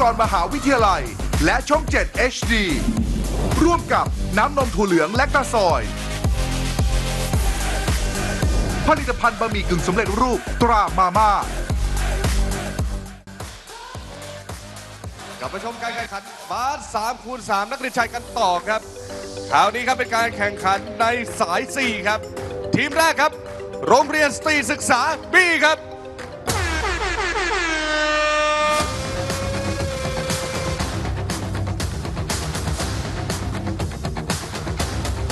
กรมหาวิทยาลัย และช่อง 7 HD ร่วมกับน้ำนมถั่วเหลืองและกระสอย ผลิตภัณฑ์บะหมี่กึ่งสำเร็จรูปตรามาม่ากลับมาชมการแข่งขันบาส3คูณ3นักเรียนชายกันต่อครับคราวนี้ครับเป็นการแข่งขันในสาย 4 ครับ ทีมแรกครับ โรงเรียนสตรีศึกษาบีครับ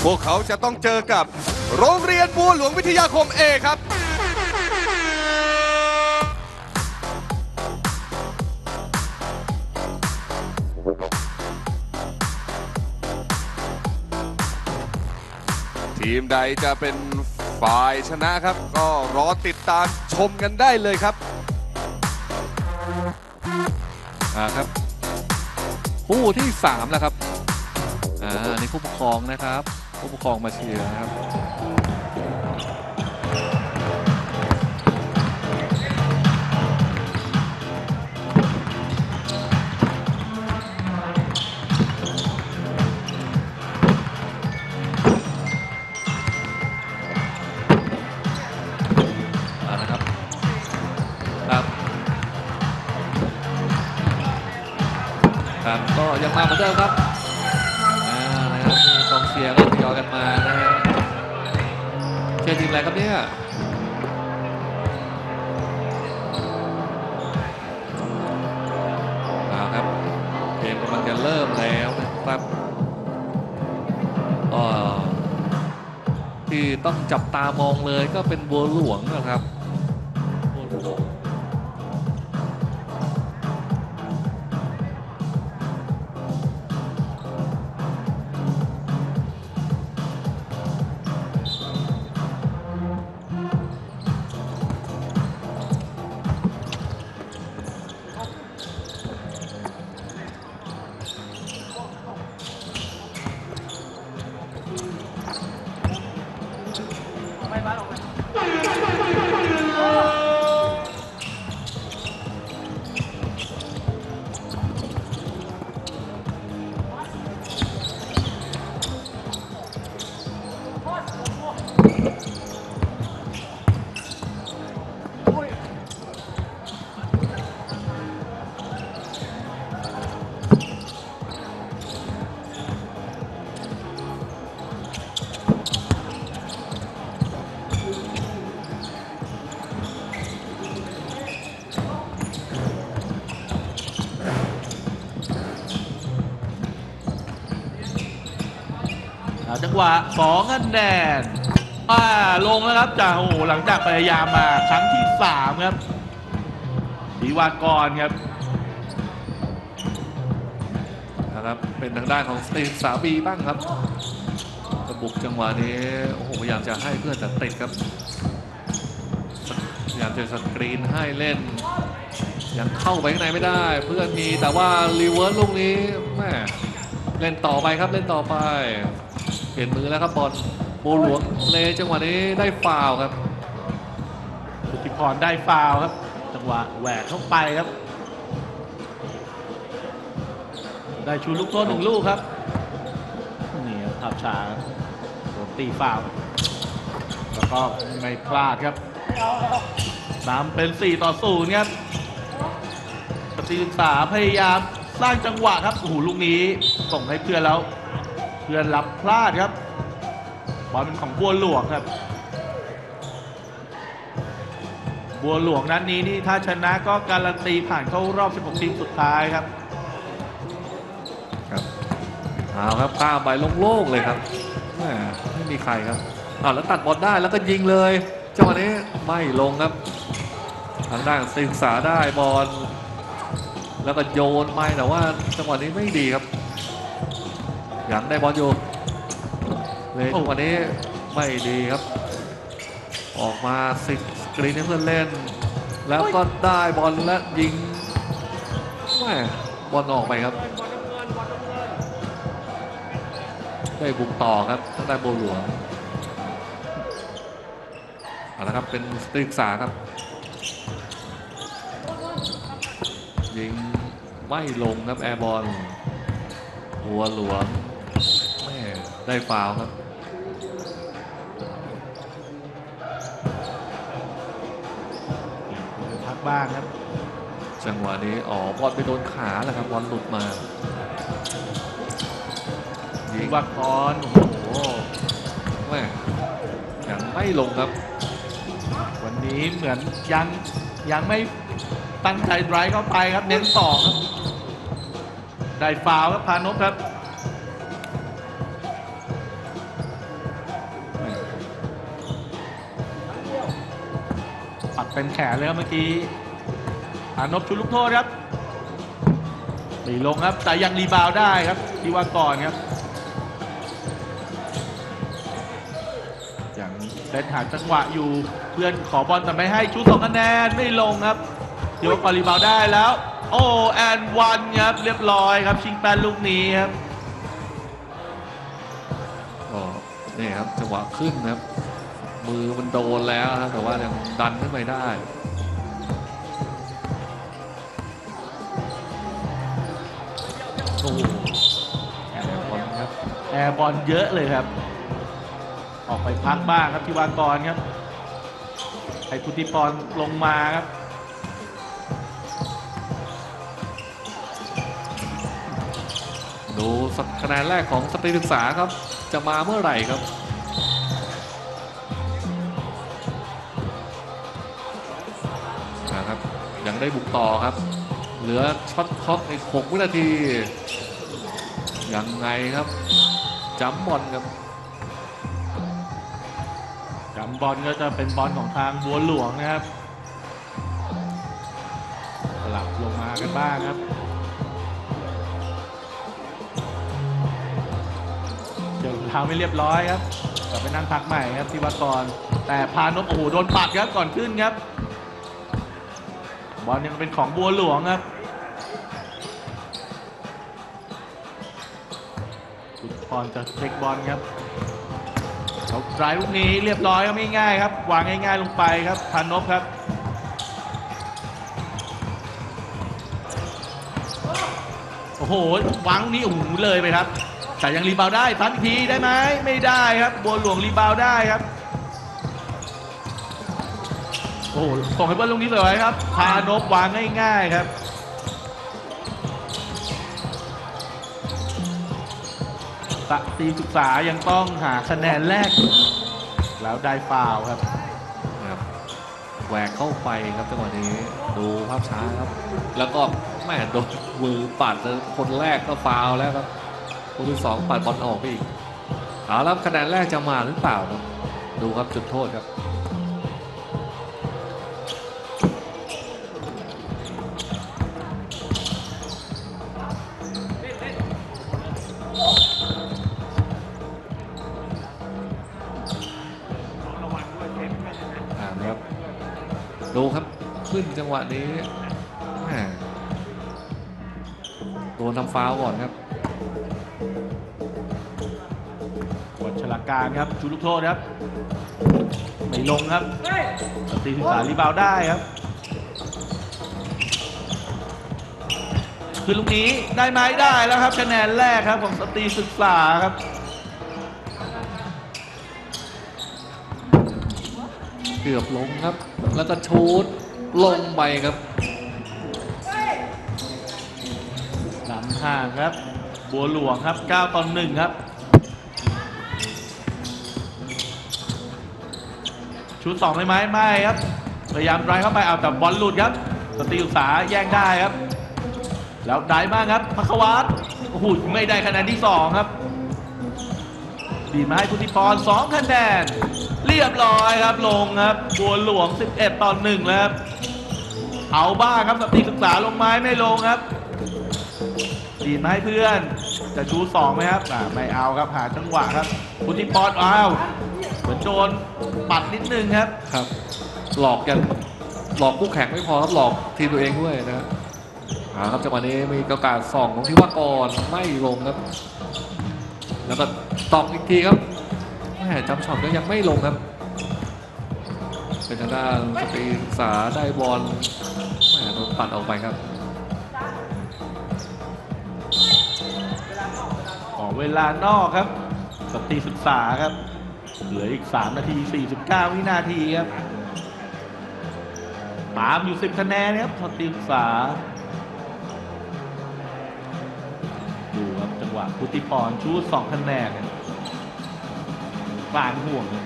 พวกเขาจะต้องเจอกับโรงเรียนบัวหลวงวิทยาคมเอครับ ทีมใดจะเป็นฝ่ายชนะครับ ก็รอติดตามชมกันได้เลยครับอ่าครับ คู่ที่3แล้วครับอ่าอันนี่ผู้ปกครองนะครับ ผู้ปกครองมาเชียร์นะครับอ่านะครับครับครับก็ยังมาเหมือนเดิมครับ ยอกันมานะฮะเชียร์ทีมอะไรครับเนี่ยเอาครับเกมกำลังจะเริ่มแล้วนะครับที่ต้องจับตามองเลยก็เป็นบัวหลวงนะครับ สองคะแนนอ่าลงแล้วครับจากโอ้โหหลังจากพยายามมาครั้งที่สามครับศรีวากรครับนะครับเป็นทางด้านของสตีฟสาบีบ้างครับกระบุกจังหวะนี้โอ้โหอยากจะให้เพื่อนแต่ติดครับอยากจะสกรีนให้เล่น ยังเข้าไปข้างในไม่ได้ เพื่อนมีแต่ว่ารีเวิร์สลูกนี้แม่เล่นต่อไปครับเล่นต่อไป เปลี่ยนมือแล้วครับบอลโบหลวงเลจังหวะนี้ได้ฟาวครับสุทธิพรได้ฟาวครับ จังหวะแหวกเข้าไปครับ ได้ชูลูกโทษหนึ่งลูกครับนี่ครับภาพช้าโดนตีฟาวแล้วก็ไม่พลาดครับนำเป็น 4 ต่อ0ครับปฏิศึกษาพยายามสร้างจังหวะครับโอ้โหลูกนี้ส่งให้เพื่อนแล้ว พื่อนรับพลาดครับบอลเป็นของบัวหลวงครับ บัวหลวงนัดนี้นี่ถ้าชนะก็การันตีผ่านเข้ารอบ 16 ทีมสุดท้ายครับครับเอาครับข้ามไปโล่งๆเลยครับแหม่ไม่มีใครครับอ้าวแล้วตัดบอลได้แล้วก็ยิงเลยจังหวะนี้ไม่ลงครับทางด้านศึกษาได้บอลแล้วก็โยนไปแต่ว่าจังหวะนี้ไม่ดีครับ ยังได้บอลอยู่เลยจังหวะนี้ไม่ดีครับ ออกมาสิกรีนให้เพื่อนเล่น แล้วก็ได้บอลและยิงแม่บอลออกไปครับ ได้บุกต่อครับทางด้านโบหลวงเอาละครับเป็นสตรีกษาครับ ยิงไม่ลงครับแอร์บอลหัวหลวง ได้ฟาวล์ครับพักบ้างครับ จังหวะนี้อ๋อบอลไปโดนขาแหละครับบอลหลุดมายิยิงงวักกรโอ้โหแม่ยังไม่ลงครับ วันนี้เหมือนยังยังไม่ตั้งใจไดรฟ์เข้าไปครับ เน้นสองครับ ได้ฟาวล์ครับพานพครับ เต็มแขนเลยครับเมื่อกี้พานพชุดลูกโทษครับไม่ลงครับ แต่ยังรีบาวได้ครับที่ว่าก่อนครับอย่างเล่นหาจังหวะอยู่เพื่อนขอบอลแต่ไม่ให้ชุดสองคะแนนไม่ลงครับที่ว่ากอรีบาวได้แล้ว โอ้แอนวันครับเรียบร้อยครับ ชิงแปนลูกนี้ครับก็นี่ครับจังหวะขึ้นครับ มือมันโดนแล้วนะครับแต่ว่ายังดันขึ้นไปได้โอ้โหแอร์บอลครับแอร์บอลเยอะเลยครับ ออกไปพักบ้างครับที่วากรครับให้พุทธิพรลงมาครับดูสักคะแนนแรกของสตรีศึกษาครับ จะมาเมื่อไหร่ครับนะครับ ได้บุกต่อครับ เหลือช็อตคล็อกอีก6วินาที ยังไงครับจัมบอลครับจำบอลก็จะเป็นบอลของทางบัวหลวงนะครับสลับลงมากันบ้างครับเจอเท้าไม่เรียบร้อยครับกลับไปนั่งพักใหม่ครับที่วัดกรแต่พานพโอ้โหโดนปัดครับก่อนขึ้นครับ บอลยังเป็นของบัวหลวงครับสุดพรจะเช็คบอลครับเขาไดรฟ์ลูกนี้เรียบร้อยครับง่ายครับวางง่ายๆลงไปครับพานพครับโอ้โหวางนี้โอ้โหเลยไปครับ แต่ยังรีบาวได้ฟันอีกทีได้ไหมไม่ได้ครับบัวหลวงรีบาวได้ครับ โอ้โหส่งให้เบิ้ลลูกนี้สวยครับ พานพวางง่ายๆครับสตรีศึกษายังต้องหาคะแนนแรก แล้วได้ฟาวครับแหวกเข้าไปครับจังหวะนี้ดูภาพช้าครับ แล้วก็แม่โดนมือปัดคนแรกก็ฟาวแล้วครับคนที่สองปัดบอลออกไปอีกเอาแล้วคะแนนแรกจะมาหรือเปล่าดูครับจุดโทษครับ ดูครับขึ้นจังหวะนี้แหม่โดนทำฟาวล์ก่อนครับวัชรการครับชูลูกโทษครับไม่ลงครับสตรีศึกษารีบาวด์ได้ครับคือลูกนี้ได้ไหมได้แล้วครับคะแนนแรกครับของสตรีศึกษาครับ เกือบลงครับ แล้วก็ชูดลงไปครับนำห่างครับ บัวหลวงครับ9ต่อ1ครับ ชุด2ได้ไหมไม่ครับ พยายามไดรเข้าไปเอาแต่บอลหลุดครับสตรีอุตสาแย่งได้ครับ แล้วได้มากครับพักวัตโอ้โหไม่ได้คะแนนที่ 2 ครับ ดีมาให้พุทธิพร2คะแนน เรียบร้อยครับลงครับบัวหลวง 11 ต่อ1แล้วครับเอาบ้าครับสตรีศึกษาลงไม้ไม่ลงครับดีดมาให้เพื่อน จะชูสองไหมครับไม่เอาครับหาจังหวะครับพุทธิพรอ้าวเหมือนโดนปัดนิดนึงครับครับ หลอกกันหลอกคู่แข่งไม่พอครับหลอกทีมตัวเองด้วยนะอ่าครับจังหวะนี้มีโอกาสสองของที่ว่ากรไม่ลงครับ แล้วก็ตอกอีกทีครับ จำช็อตก็ยังไม่ลงครับ เป็นทางด้านสตรีสาได้บอลแหมโดนปัดออกไปครับขอเวลานอกครับสตรีศึกษาครับ เหลืออีก 3 นาที 49 วินาทีครับตามอยู่ 10 คะแนนครับสตรีศึกษาดูครับจังหวะพุทธิพรชูสองคะแนน กลางห่วงเลย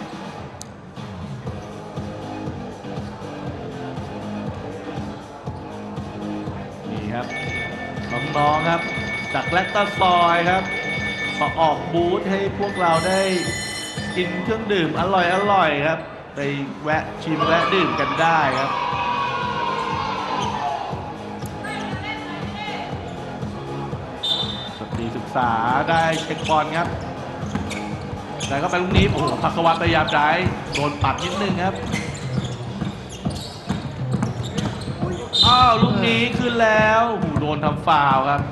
นี่ครับน้องๆครับ จากแลคตาซอยครับมาออกบูธให้พวกเราได้กินเครื่องดื่มอร่อยๆครับ ไปแวะชิมแวะดื่มกันได้ครับสตรีศึกษาได้เช็คบอลครับ แต่ก็ไปลูกนี้โอ้โหพักวัตพยายามได้โดนปัดนิดนึงครับอ้าวลูกนี้ขึ้นแล้วโอ้โดนทำฟาวครับ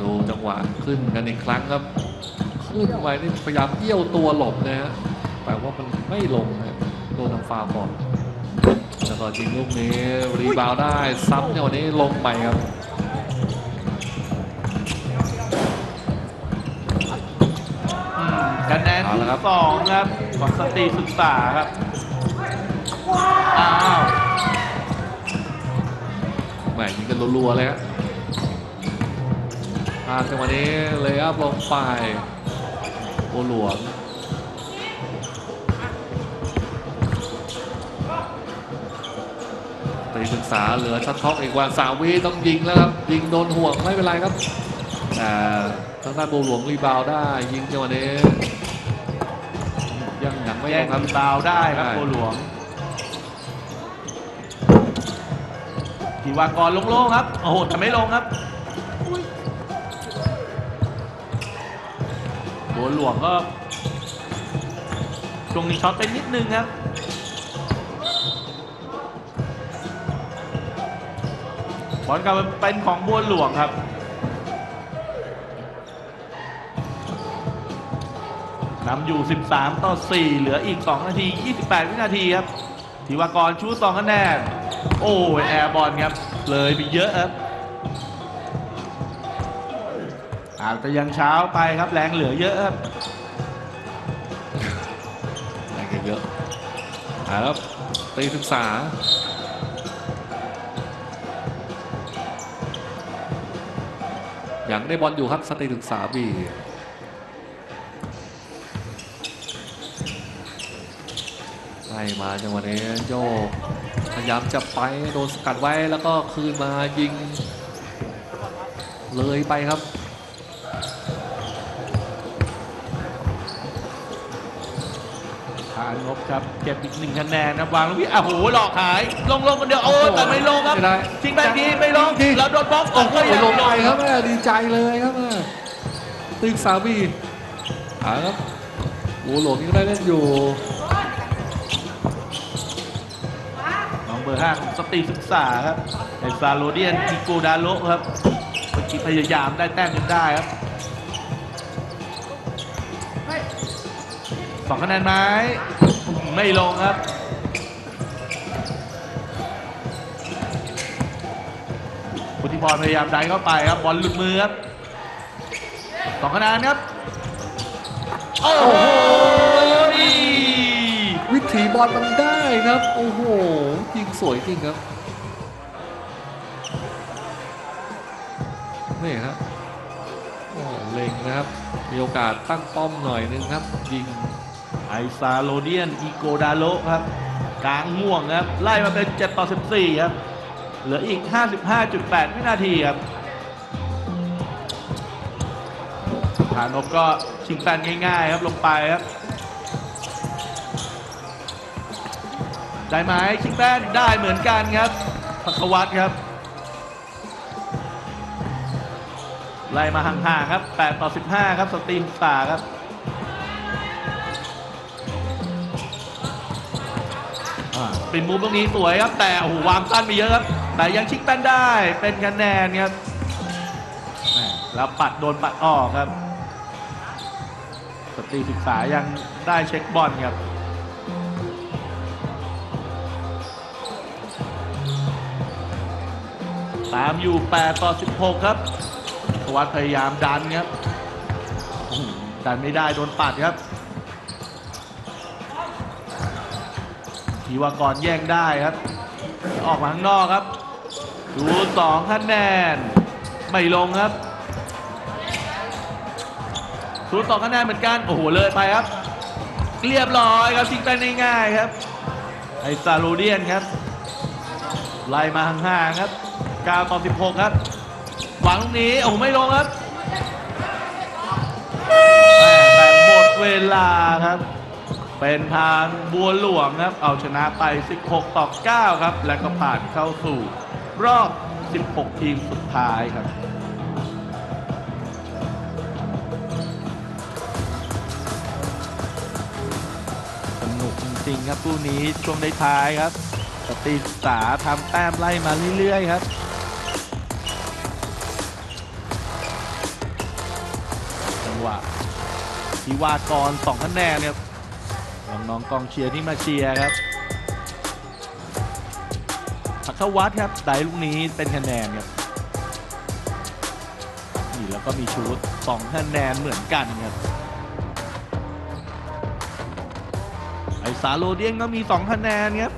ดูจังหวะขึ้นกันอีกครั้งครับ ขึ้นไปนี่พยายามเอี้ยวตัวหลบนะฮะแต่ว่ามันไม่ลงนะโดนทำฟาวก่อนแล้วก็จริงลูกนี้รีบาวได้ซ้ำเนี่ยวันนี้ลงไปครับ อืม คะแนนเอาที่ละครับสองครับของสตรีศึกษาครับอ้าวแหมยิงกันรัวๆเลยฮะทางจังหวะนี้เลยอัพลงไปโอหลวงตีศึกษาเหลือช็อตท็อกอีกวันสามวิต้องยิงแล้วครับ ยิงโดนห่วงไม่เป็นไรครับแต่ทางด้านโบวหลวงรีบาวด์ได้ยิงจังหวะนี้ยังยังไม่ แย่ลงงครับบาวได้ครับได้โบหลวงทีวากรโล่งๆครับ โอ้โหแต่ไม่ลงครับโบหลวงก็ช่วงนี้ช็อตไปนิดนึงครับบอลกลับมาเป็นของบัวหลวงครับ นำอยู่ 13 ต่อ 4 เหลืออีก 2 นาที 28 วินาทีครับธิวากรชู2คะแนน โอ้ยแอร์บอลครับ เลยไปเยอะครับ อาจจะยังเช้าไปครับแรงเหลือเยอะครับแรงเยอะอ่าแล้วตีศึกษาอย่างได้บอลอยู่ครับสตีศึกษาบี มาจังหวะนี้โยกพยายามจะไปโดนสกัดไว้แล้วก็คืนมายิง เลยไปครับทานงบครับเก็บอีกหนึ่งคะแนนนะวางลูกพี่อ้าวโหหลอกหาย ลงลงคนเดียวโอ้แต่ไม่ลงครับไม่ได้ทิ้งไปทีไม่ลงทีแล้วโดนบล็อกโอ้โหก็ยังลงไปครับแม่ดีใจเลยครับแม่ตึกสามีอ่าครับโอ้หลวงยังได้เล่นอยู่ บอร์ห้าของสตรีศึกษาครับไอซาโรเดียนอิโกดาโลครับเมื่อกี้พยายามได้แต้มจนได้ครับสองคะแนนไหมไม่ลงครับพุทธิพรพยายามไดันเข้าไปครับบอลหลุดมือครับสองคะแนนครับโอ้โหวิถีบอลมันได้ ครับ โอ้โหยิงสวยจริงครับนี่ครับโอ้เล็งนะครับ มีโอกาสตั้งป้อมหน่อยนึงครับ ยิงไอซาโลเดียนอีโกดาโลครับ กลางห่วงครับ ไล่มาเป็น 7 ต่อ 14 ครับ เหลืออีก 55.8 วินาทีครับฐานบก็ชิงแฟนง่ายๆครับลงไปครับ ได้ไหมชิงแป้นได้เหมือนกันครับพักวัตครับ ไล่มาห่างๆครับ 8 ต่อ 15 ครับสตรีมสาครับเป็นมูฟตรงนี้สวยครับ แต่โอ้โหวางสั้นไปเยอะครับ แต่ยังชิกแป้นได้เป็นคะแนนครับแหม่แล้วปัดโดนปัดออกครับ สตรีศึกษายังได้เช็คบอลครับ ตามอยู่ 8 ต่อ 16 ครับกวัตพยายามดันครับดันไม่ได้โดนปัดครับทีวากรแย่งได้ครับ ออกมาข้างนอกครับ ดูสองคะแนน ไม่ลงครับดูสองคะแนนเหมือนกัน โอ้โห เลยไปครับ เรียบร้อยครับทิ้งไปง่ายๆครับ ไอซาลูเดียนครับ ไล่มาห่างๆครับ 9ต่อ16 ครับ หวังลูกนี้โอ้โหไม่ลงครับแต่หมดเวลาครับ เป็นทางบัวหลวงครับ เอาชนะไป 16 ต่อ 9 ครับ และก็ผ่านเข้าสู่รอบ 16 ทีมสุดท้ายครับสนุกจริงๆครับคู่นี้ช่วงท้ายครับตีสาทำแต้มไล่มาเรื่อยๆครับ ที่วากรสองคะแนนเนี่ยน้องๆกองเชียร์ที่มาเชียร์ครับพักวัดครับได้ลูกนี้เป็นคะแนนครับนี่แล้วก็มีชุดสองคะแนนเหมือนกันครับไอสาโลเดียนก็มี2คะแนนครับ